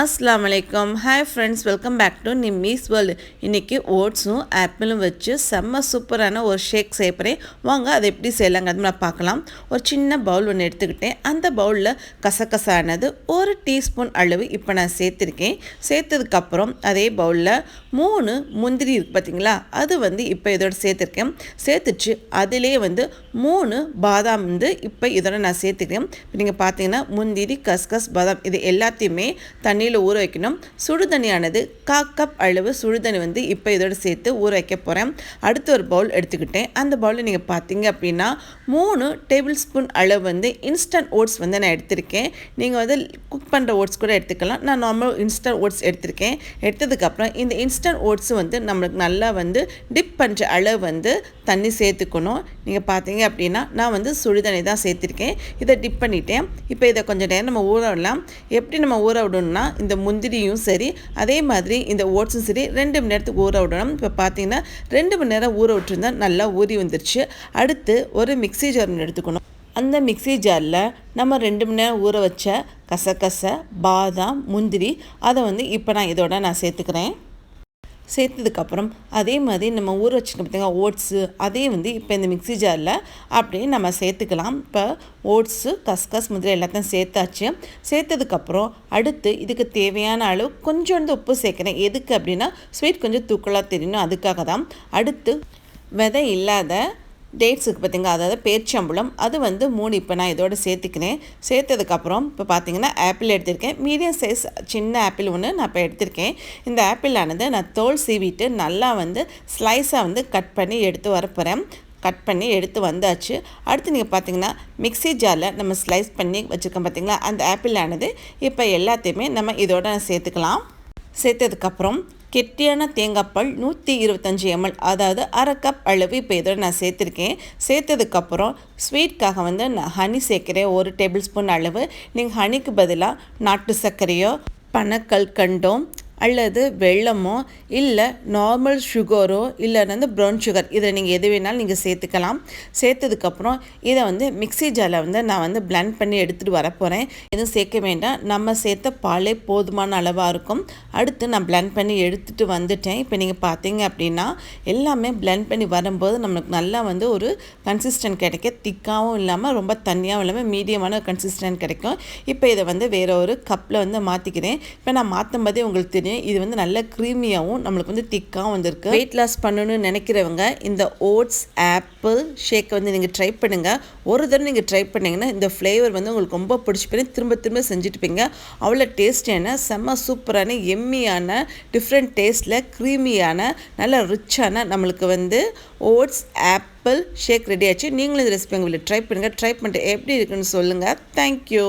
அஸ்லாம் வலைக்கம் hi friends welcome back to Nimmi's world இன்றைக்கி ஓட்ஸும் ஆப்பிளும் வச்சு செம்ம சூப்பரான ஒரு ஷேக் செய்யப்படுறேன் வாங்க அதை எப்படி செய்யலாங்க அது நான் பார்க்கலாம். ஒரு சின்ன பவுல் ஒன்று எடுத்துக்கிட்டேன். அந்த பவுலில் கசகசானது ஒரு டீஸ்பூன் அளவு இப்போ நான் சேர்த்துருக்கேன். சேர்த்ததுக்கப்புறம் அதே பவுலில் மூணு முந்திரி இருக்குது பார்த்தீங்களா அது வந்து இப்போ இதோட சேர்த்துருக்கேன். சேர்த்துச்சு. அதிலே வந்து மூணு பாதாம் வந்து இப்போ இதோட நான் சேர்த்துக்கிறேன் இப்போ நீங்கள் பார்த்தீங்கன்னா முந்திரி கஸ்கஸ் பாதாம் இது எல்லாத்தையுமே தண்ணியில் தண்ணியில் ஊற வைக்கணும். சுடு தண்ணியானது கா கப் அளவு சுடு தண்ணி வந்து இப்போ இதோட சேர்த்து ஊற வைக்க போகிறேன் அடுத்த ஒரு பவுல் எடுத்துக்கிட்டேன். அந்த பவுலில் நீங்கள் பார்த்தீங்க அப்படின்னா மூணு டேபிள் ஸ்பூன் அளவு வந்து இன்ஸ்டன்ட் ஓட்ஸ் வந்து நான் எடுத்திருக்கேன். நீங்கள் வந்து குக் பண்ணுற ஓட்ஸ் கூட எடுத்துக்கலாம். நான் நார்மல் இன்ஸ்டன்ட் ஓட்ஸ் எடுத்திருக்கேன். எடுத்ததுக்கப்புறம் இந்த இன்ஸ்டன்ட் ஓட்ஸு வந்து நம்மளுக்கு நல்லா வந்து டிப் பண்ணுற அளவு வந்து தண்ணி சேர்த்துக்கணும். நீங்கள் பார்த்தீங்க அப்படின்னா நான் வந்து சுடுதண்ணி தான் சேர்த்துருக்கேன். இதை டிப் பண்ணிட்டேன். இப்போ இதை கொஞ்சம் நேரம் நம்ம ஊற விடலாம். எப்படி நம்ம ஊற விடணும்னா இந்த முந்திரியும் சரி அதே மாதிரி இந்த ஓட்ஸும் சரி ரெண்டு மணி நேரத்துக்கு ஊற விடணும். இப்போ பார்த்தீங்கன்னா ரெண்டு மணி நேரம் ஊற விட்டுருந்தா நல்லா ஊறி வந்துருச்சு. அடுத்து ஒரு மிக்சி ஜார் எடுத்துக்கணும். அந்த மிக்சி ஜாரில் நம்ம ரெண்டு மணி நேரம் ஊற வச்ச கசகச பாதாம் முந்திரி அதை வந்து இப்போ நான் இதோட நான் சேர்த்துக்கிறேன். சேர்த்ததுக்கப்புறம் அதே மாதிரி நம்ம ஊற வச்சுக்க பார்த்தீங்கன்னா ஓட்ஸு அதே வந்து இப்போ இந்த மிக்சி ஜாரில் அப்படியே நம்ம சேர்த்துக்கலாம். இப்போ ஓட்ஸு கஸ்கஸ் முதல்ல எல்லாத்தையும் சேர்த்தாச்சு. சேர்த்ததுக்கப்புறம் அடுத்து இதுக்கு தேவையான அளவு கொஞ்சோண்டு உப்பு சேர்க்குறேன். எதுக்கு அப்படின்னா ஸ்வீட் கொஞ்சம் தூக்கலாக தெரியணும் அதுக்காக தான் அடுத்து விதை இல்லாத டேட்ஸுக்கு பார்த்திங்க அதாவது பேர்ச்சம்பளம் அது வந்து மூணு இப்போ நான் இதோட சேர்த்துக்கினேன் சேர்த்ததுக்கப்புறம் இப்போ பார்த்தீங்கன்னா ஆப்பிள் எடுத்திருக்கேன். மீடியம் சைஸ் சின்ன ஆப்பிள் ஒன்று நான் இப்போ எடுத்திருக்கேன். இந்த ஆப்பிளானது நான் தோல் சீவிட்டு நல்லா வந்து ஸ்லைஸாக வந்து கட் பண்ணி எடுத்து வரப்போகிறேன் கட் பண்ணி எடுத்து வந்தாச்சு. அடுத்து நீங்கள் பார்த்தீங்கன்னா மிக்சி ஜாரில் நம்ம ஸ்லைஸ் பண்ணி வச்சுருக்கோம் பார்த்தீங்களா? அந்த ஆப்பிள் ஆனது இப்போ எல்லாத்தையுமே நம்ம இதோட சேர்த்துக்கலாம். சேர்த்ததுக்கப்புறம் கெட்டியான தேங்காய்ப்பால் நூற்றி இருபத்தஞ்சி எம்எல் அதாவது அரை கப் அளவு இப்போ இதில் நான் சேர்த்துருக்கேன். சேர்த்ததுக்கப்புறம் ஸ்வீட்காக வந்து நான் ஹனி சேர்க்குறேன். ஒரு டேபிள் ஸ்பூன் அளவு. நீங்கள் ஹனிக்கு பதிலாக நாட்டு சர்க்கரையோ பனக்கல் கண்டோம் அல்லது வெள்ளமோ இல்லை நார்மல் சுகரோ இல்லை வந்து ப்ரௌன் சுகர் இதை நீங்கள் எது வேணாலும் நீங்கள் சேர்த்துக்கலாம். சேர்த்ததுக்கப்புறம் இதை வந்து மிக்சி ஜாரில் வந்து நான் வந்து பிளண்ட் பண்ணி எடுத்துகிட்டு வர போகிறேன் எதுவும் சேர்க்க வேண்டாம். நம்ம சேர்த்த பாலே போதுமான அளவாக இருக்கும். அடுத்து நான் பிளண்ட் பண்ணி எடுத்துகிட்டு வந்துட்டேன். இப்போ நீங்கள் பார்த்தீங்க அப்படின்னா எல்லாமே பிளண்ட் பண்ணி வரும்போது நம்மளுக்கு நல்லா வந்து ஒரு கன்சிஸ்டன்ட் கிடைக்க திக்காகவும் இல்லாமல் ரொம்ப தண்ணியாகவும் இல்லாமல் மீடியமான கன்சிஸ்டன்ட் கிடைக்கும். இப்போ இதை வந்து வேறு ஒரு கப்பில் வந்து மாற்றிக்கிறேன் இப்போ நான் மாற்றும் போதே உங்களுக்கு தெரியும். இது வந்து நல்ல க்ரீமியாகவும் நம்மளுக்கு வந்து திக்காகவும் வந்திருக்கு. வெயிட் லாஸ் பண்ணணும்னு நினைக்கிறவங்க இந்த ஓட்ஸ் ஆப்பிள் ஷேக்கை வந்து நீங்கள் ட்ரை பண்ணுங்கள் ஒரு தடவை நீங்கள் ட்ரை பண்ணிங்கன்னா இந்த ஃப்ளேவர் வந்து உங்களுக்கு ரொம்ப பிடிச்சி பண்ணி திரும்ப திரும்ப செஞ்சுட்டுப்பீங்க. அவ்வளோ டேஸ்டியான செம்ம சூப்பரான எம்மியான டிஃப்ரெண்ட் டேஸ்ட்டில் க்ரீமியான நல்ல ரிச்சான நம்மளுக்கு வந்து ஓட்ஸ் ஆப்பிள் ஷேக் ரெடி ஆச்சு. நீங்களும் இந்த ரெசிபி உங்களை ட்ரை பண்ணுங்கள் ட்ரை பண்ணிட்டு எப்படி இருக்குன்னு சொல்லுங்கள் தேங்க்யூ